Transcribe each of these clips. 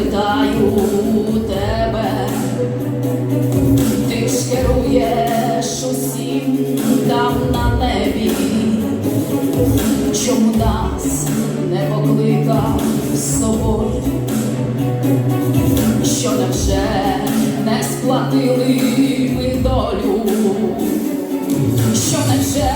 запитаю тебе, ти ж керуєш усім там на небі, чому нас не покликав з собою, що невже не сплатили ми долю, що невже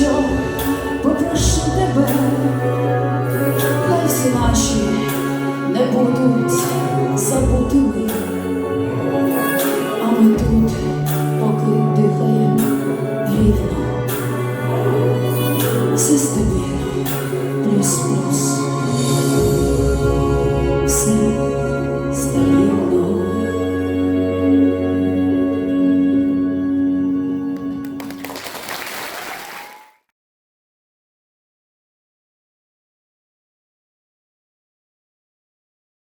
що попрошу тебе, хай всі наші не будуть забутими, а ми тут поки дихаємо рівно. Все стабільно, плюс-плюс.